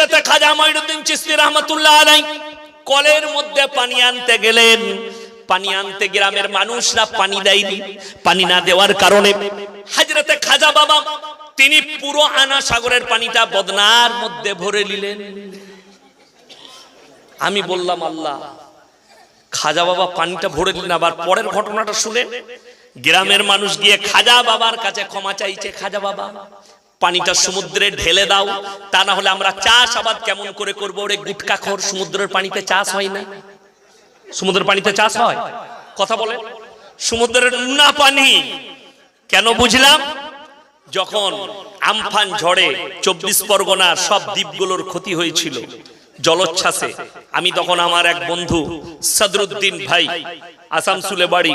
হাজরতে খাজা মঈনুদ্দিন চিশতি রহমাতুল্লাহ আলাই কলের মধ্যে পানি আনতে গেলেন। পানি আনতে গ্রামের মানুষরা পানি দেয়নি, পানি না দেওয়ার কারণে হাজরতে খাজা বাবা তিনি পুরো আনা সাগরের পানিটা বদনার মধ্যে ভরে নিলেন। আমি বললাম, আল্লাহ, খাজা বাবা পানিটা ভরে দিলেন, আবার পরের ঘটনাটা শুনে গ্রামের মানুষ গিয়ে খাজা বাবার কাছে ক্ষমা চাইছে, খাজা বাবা। পানিটা সমুদ্রে ঢেলে দাও, তা না হলে আমরা চাষ আবাদ কেমন করে করব? ওরে গুটকা খোর, সমুদ্রের পানিতে চাষ হয় না। সমুদ্রের পানিতে চাষ হয়? কথা বলে সমুদ্রের নোনা পানি, কেন বুঝলাম? যখন আমফান ঝড়ে চব্বিশ পরগনার সব দ্বীপগুলোর ক্ষতি হয়েছিল, জলোচ্ছ্বাসে, আমি তখন আমার এক বন্ধু, সদরুদ্দিন ভাই, আসামসুলে বাড়ি,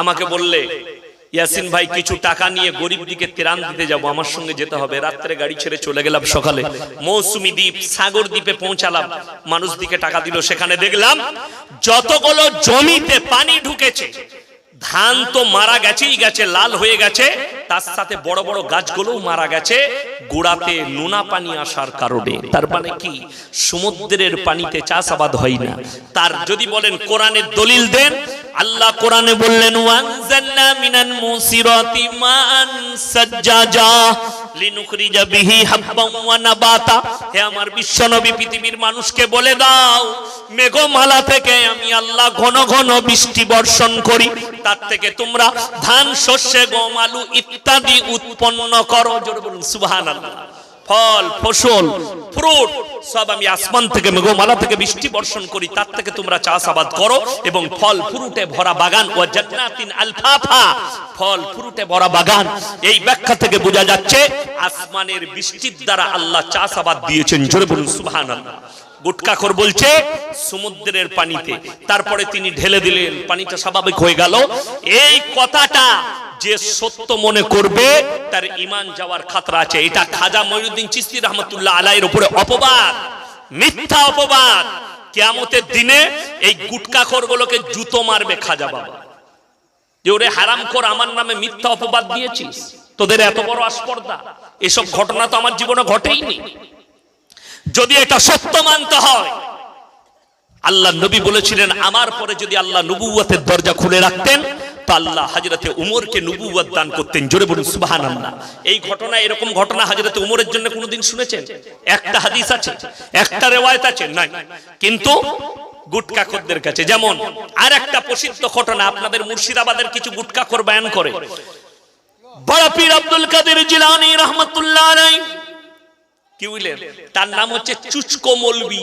আমাকে বললে ইয়াসিন ভাই কিছু টাকা নিয়ে গরিব দিকে ত্রাণ দিতে যাব আমার সঙ্গে যেতে হবে। রাত্রে গাড়ি ছেড়ে চলে গেলাম সকালে। মৌসুমি দ্বীপ সাগর দ্বীপে পৌঁছালাম। মানুষ দিকে টাকা দিল সেখানে দেখলাম যতগুলো জমিতে পানি ঢুকেছে ধান তো মারা গেছেই গেছে লাল হয়ে গেছে তার সাথে বড় বড় গাছগুলোও মারা গেছে গোড়াতে নোনা পানি আসার কারণে। তার মানে কি? সমুদ্রের পানিতে চাষাবাদ হয় না। তার যদি বলেন কোরআনের দলিল দেন আল্লাহ কোরআনে বললেন ওয়ানজালনা মিনান মুসিরাতি মান সাজ্জাজা লিনুখরিজা বিহি হাব্বান ওয়া নাবাতা হে আমার বিশ্বনবী পৃথিবীর মানুষকে বলে দাও, মেঘমালা থেকে আমি আল্লাহ ঘন ঘন বৃষ্টি বর্ষণ করি। তার থেকে তোমরা ধান, শস্যে, গম, আলু ইত্যাদি উৎপন্ন করো। জোরে বলুন, সুবহানাল্লাহ। ফল, ফসল ফ্রুট সব আমি আসমান থেকে মেঘমালা থেকে বৃষ্টি বর্ষণ করি, তার থেকে তোমরা চাষাবাদ করো এবং ফল ফ্রুটে ভরা বাগান ও আলফাফা। ফল ফ্রুটে ভরা বাগান, এই ব্যাখ্যা থেকে বোঝা যাচ্ছে আসমানের বৃষ্টির দ্বারা আল্লাহ চাষাবাদ দিয়েছেন, জোরে বলুন, সুবহানাল্লাহ। গুটকাখর বলছে, সমুদ্রের পানিতে। তারপরে তিনি ঢেলে দিলেন, পানিটা স্বাভাবিক হয়ে গেল। এই কথাটা যে সত্য মনে করবে, তার ইমান যাওয়ার খাতরা আছে। এটা খাজা মঈনুদ্দিন চিস্তি রহমতুল্লাহ আলাইয়ের উপরে অপবাদ, মিথ্যা অপবাদ। কেয়ামতের দিনে এই গুটকাখর গুলোকে জুতো মারবে খাজা বাবা। যে ওরে আমার নামে মিথ্যা অপবাদ দিয়েছিস? তোদের এত বড় আস্পর্ধা। এসব ঘটনা তো আমার জীবনে ঘটেইনি যদি এটা সত্য মানতে হয়, আল্লাহ নবী বলেছিলেন, আমার পরে যদি আল্লাহ নবুয়াতের দরজা খুলে রাখতেন আল্লাহ হাজরতে উমরকে নবুয়াত দান করতেন। জোরে বলুন সুবাহান আল্লাহ এই ঘটনা, এরকম ঘটনা হাজরতে উমরের জন্য কোনোদিন শুনেছেন? একটা হাদিস আছে, একটা রেওয়ায়ত আছে, নাই। কিন্তু গুটকাখরদের কাছে, যেমন আর একটা প্রসিদ্ধ ঘটনা, আপনাদের মুর্শিদাবাদের কিছু গুটকাখর বয়ান করে। বড় পীর আব্দুল কাদের জিলানি রহমতুল্লাহ আলাইহি। কি বুঝলেন তার নাম হচ্ছে চুচকো মলবি,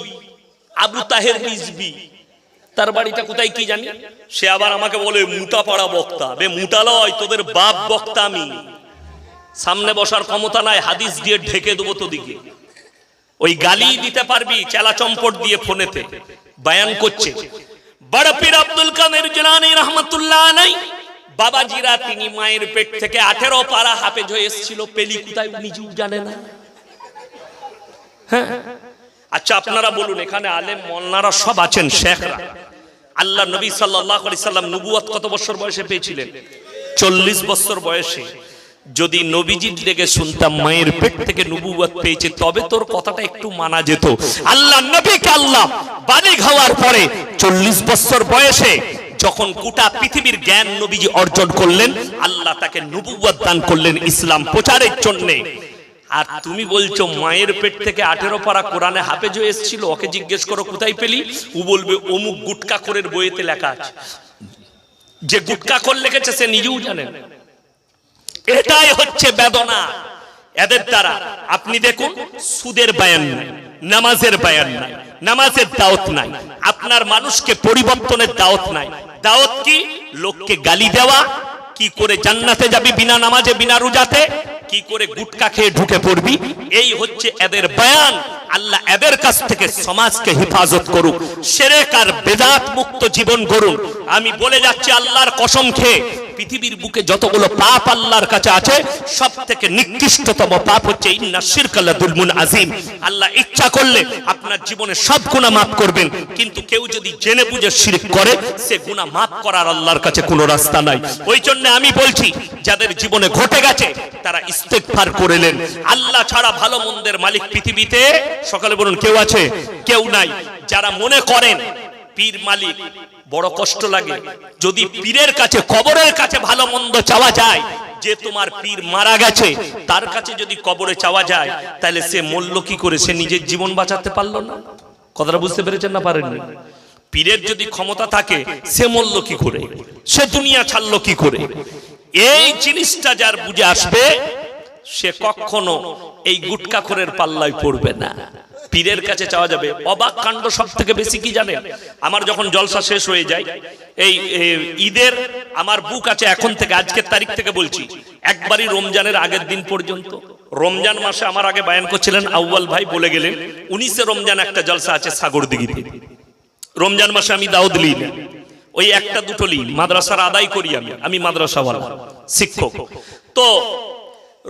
আবু তাহের রিজবি। তার বাড়িটা কোথায় কি জানি? সে আবার আমাকে বলে মুটা পাড়া বক্তা। বে মুটা লয়, তোদের বাপ বক্তা আমি। সামনে বসার ক্ষমতা নাই, হাদিস দিয়ে ঢেকে দেবো তোদিকে। ওই গালি দিতে পারবি, চেলা চম্পট দিয়ে ফোনেতে। বায়ান করছে। বড় পীর আব্দুল কাদের জিলানী রহমতুল্লাহ নাই বাবাজিরা তিনি মায়ের পেট থেকে আঠেরো পারা হাফেজ হয়ে এসেছিল, পেলি কোথায় নিজেও জানে না? আচ্ছা আপনারা বলুন, এখানে আলেম মোল্লারা সব আছেন, শেখরা। আল্লাহ নবী সাল্লাহ আলি সাল্লাম নবুয়াত কত বছর বয়সে পেয়েছিলেন? চল্লিশ বছর বয়সে। যদি নবীজির লেগে শুনতাম, মায়ের পেট থেকে নবুয়াত পেয়েছে, তবে তোর কথাটা একটু মানা যেত। আল্লাহ নবীকে আল্লাহ বালিগ হওয়ার পরে চল্লিশ বছর বয়সে যখন গোটা পৃথিবীর জ্ঞান নবীজি অর্জন করলেন, আল্লাহ তাকে নবুয়াত দান করলেন ইসলাম প্রচারের জন্যে। আর তুমি বলছো, মায়ের পেট থেকে আঠেরো পারা কোরআনে হাফেজ এসেছিল, ওকে জিজ্ঞেস করো, কোথায় পেলি? ও বলবে, অমুক গুটকা করের বইয়েতে লেখা আছে। যে গুটকা কর লিখেছে, সে নিজেও জানেন এটাই হচ্ছে বেদনা এদের দ্বারা। আপনি দেখুন, সুদের বায়ান নাই, নামাজের বায়ান নাই, নামাজের দাওয়াত নাই, আপনার মানুষকে পরিবর্তনের দাওয়াত নাই। দাওয়াত কি? লোককে গালি দেওয়া, কি করে জান্নাতে যাবি বিনা নামাজে, বিনা রোজাতে? কি করে গুটকা খেয়ে ঢুকে পড়বি? এই হচ্ছে এদের বয়ান। আল্লাহ এদের কাছ থেকে সমাজকে হেফাজত করুক। সেরেক আর বেদাত মুক্ত জীবন গড়ুন আমি বলে যাচ্ছি, আল্লাহর কসম খেয়ে পৃথিবীর বুকে যতগুলো পাপ আল্লাহর কাছে আছে সব থেকে নিকৃষ্টতম পাপ হচ্ছে, ইন্না শিরকাল্লা দুলমুন আজিম আল্লাহ ইচ্ছা করলে আপনার জীবনে সব গুণা মাফ করবেন, কিন্তু কেউ যদি জেনে বুঝে শিরক করে, সে গুণা মাফ করার আল্লাহর কাছে কোনো রাস্তা নাই। ওই জন্য আমি বলছি, যাদের জীবনে ঘটে গেছে, তারা ইস্তেগফার করেলেন আল্লাহ ছাড়া ভালো মন্দের মালিক পৃথিবীতে, সকালে বলুন, কেউ আছে? কেউ নাই। যারা মনে করেন, পীর মালিক বড় কষ্ট লাগে। যদি পীরের কাছে, কবরের কাছে ভালো মন্দ চাওয়া যায়, যে তোমার পীর মারা গেছে, তার কাছে যদি কবরে চাওয়া যায়, তাহলে সে মূল্য কি করে? সে নিজের জীবন বাঁচাতে পারল না। কথাটা বুঝতে পেরেছেন না পারেননি? পীরের যদি ক্ষমতা থাকে, সে মূল্য কি করে? সে দুনিয়া ছাড়লো কি করে? এই জিনিসটা যার বুঝে আসবে, সে কখনো এই গুটকাখোরের পাল্লায় পড়বে না। পীরের কাছে চাওয়া যাবে। অবাক কাণ্ড সব থেকে বেশি কি জানেন? আমার যখন জলসা শেষ হয়ে যায়, এই ঈদের আমার বুক আছে এখন থেকে, আজকের তারিখ থেকে বলছি। একবারই রমজানের আগের দিন পর্যন্ত। রমজান মাসে আমার আগে বায়ান করছিলেন, আউয়াল ভাই বলে গেলেন, উনিশে রমজান একটা জলসা আছে সাগর দিঘিতে। রমজান মাসে আমি দাউদ লিই না। ওই একটা দুটো লি মাদ্রাসার আদায় করি আমি আমি মাদ্রাসাওয়ালা, শিক্ষক। তো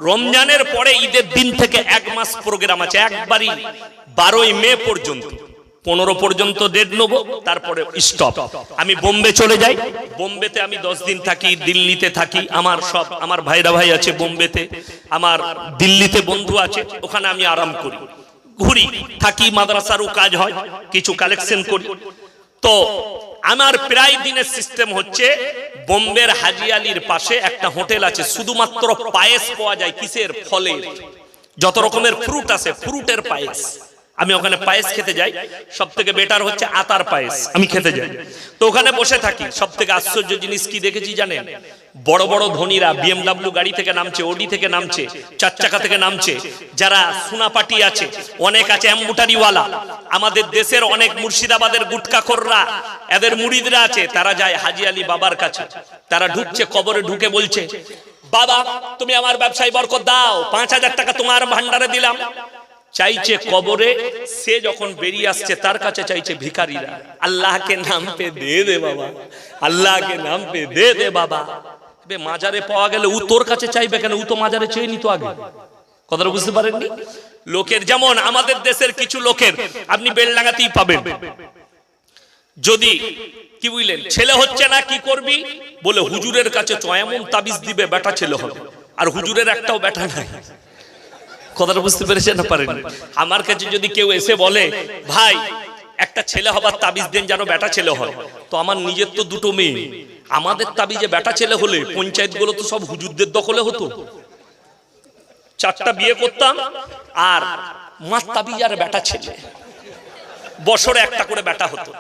রমজানের পরে ঈদের দিন থেকে এক মাস প্রোগ্রাম আছে, একবারই বারোই মে পর্যন্ত। পনেরো পর্যন্ত ডেট নেব, তারপরে স্টপ আমি বোম্বে চলে যাই। বোম্বেতে আমি দশ দিন থাকি, দিল্লিতে থাকি। আমার সব, আমার ভাইরা ভাই আছে বোম্বেতে। আমার দিল্লিতে বন্ধু আছে, ওখানে আমি আরাম করি। ঘুরি, থাকি, মাদ্রাসারও কাজ হয়, কিছু কালেকশন করি। তো আমার প্রায় দিনের সিস্টেম হচ্ছে বোম্বের হাজি আলীর পাশে একটা হোটেল আছে, শুধুমাত্র পায়েস পাওয়া যায় কিসের? ফলের। যত রকমের ফ্রুট আছে ফ্রুটের পায়েস। আমি ওখানে পায়েস খেতে যাই সব থেকে বেটার হচ্ছে আতার পায়েস, আমি খেতে যাই। তো ওখানে বসে থাকি সব থেকে আশ্চর্য জিনিস কি দেখেছি জানেন? বড় বড় ধনীরা বিএমডাব্লিউ গাড়ি থেকে নামছে ওডি থেকে নামছে চার চাকা থেকে নামছে, যারা সোনাপাটি আছে, অনেক আছে অ্যাম্বুটারিওয়ালা আমাদের দেশের অনেক মুর্শিদাবাদের গুটকাখোররা এদের মুড়িদরা আছে, তারা যায় হাজি আলী বাবার কাছে। তারা ঢুকছে, কবরে ঢুকে বলছে, বাবা, তুমি আমার ব্যবসায় বরকত দাও, পাঁচ হাজার টাকা তোমার ভান্ডারে দিলাম। চাইছে কবরে সে যখন বেরিয়ে আসছে তার কাছে চাইছে ভিখারিরা। আল্লাহকে নাম পে দে দে বাবা। আল্লাহকে নাম পে দে দে বাবা। বে মাজারে পাওয়া গেলে ও তোর কাছে চাইবে কেন? ও তো মাজারে চেয়ে নিত আগে। কথাটা বুঝতে পারেননি? লোকের যেমন আমাদের দেশের কিছু লোকের আপনি বেল লাগাতেই পাবেন। যদি কি বুঝলেন? ছেলে হচ্ছে না কি করবি? বলে হুজুরের কাছে চ এমন তাবিজ দিবে বেটা ছেলে হবে। আর হুজুরের একটাও বেটা নাই। কথাটা বুঝতে পেরেছেন না পারেন আমার কাছে যদি কেউ এসে বলে, ভাই, একটা ছেলে হবার তাবিজ দেন যেন বেটা ছেলে হয়। তো আমার নিজের তো দুটো মেয়ে। আমাদের তাবিজে বেটা ছেলে হলে পঞ্চায়েতগুলো তো সব হুজুরদের দখলে হতো। চারটা বিয়ে করতাম আর মার তাবিজ আর বেটা ছেলে। বছরে একটা করে বেটা হতো।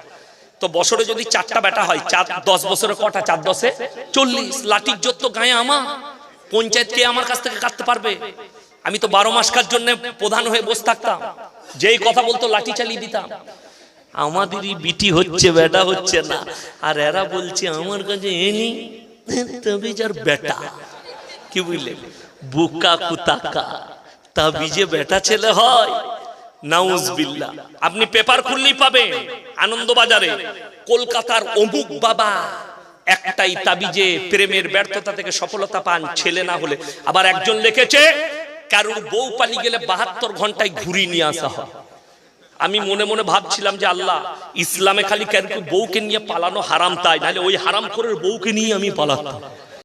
তো বছরে যদি চারটা বেটা হয়, চার দশ বছরে কটা? চার দশে? চল্লিশ। লাঠির জোর তো গায়ে আমার। পঞ্চায়েত কে আমার কাছ থেকে কাটতে পারবে? আমি তো বারো মাস কার জন্য প্রধান হয়ে বসে থাকতাম। যেই কথা বলতো, লাঠি চালিয়ে দিতাম। আমাদেরই বিটি হচ্ছে, বেটা হচ্ছে না। আর এরা বলছে, আমার কাছে এনি তবে যার বেটা। কি বুঝলে? বুকা কুতাকা। তাবিজে বেটা ছেলে হয়। নাউজবিল্লাহ আপনি পেপার খুললেই পাবেন, আনন্দবাজারে। কলকাতার অমুক বাবা একটাই তাবিজে প্রেমের ব্যর্থতা থেকে সফলতা পান ছেলে না হলে। আবার একজন লিখেছে কারোর বউ পালি গেলে বাহাত্তর ঘন্টায় ঘুরি নিয়ে আসা হয়। আমি মনে মনে ভাবছিলাম যে আল্লাহ, ইসলামে খালি কেন বউকে নিয়ে পালানো হারাম তাই, নাহলে ওই হারাম করে বউকে নিয়ে আমি পালাতাম।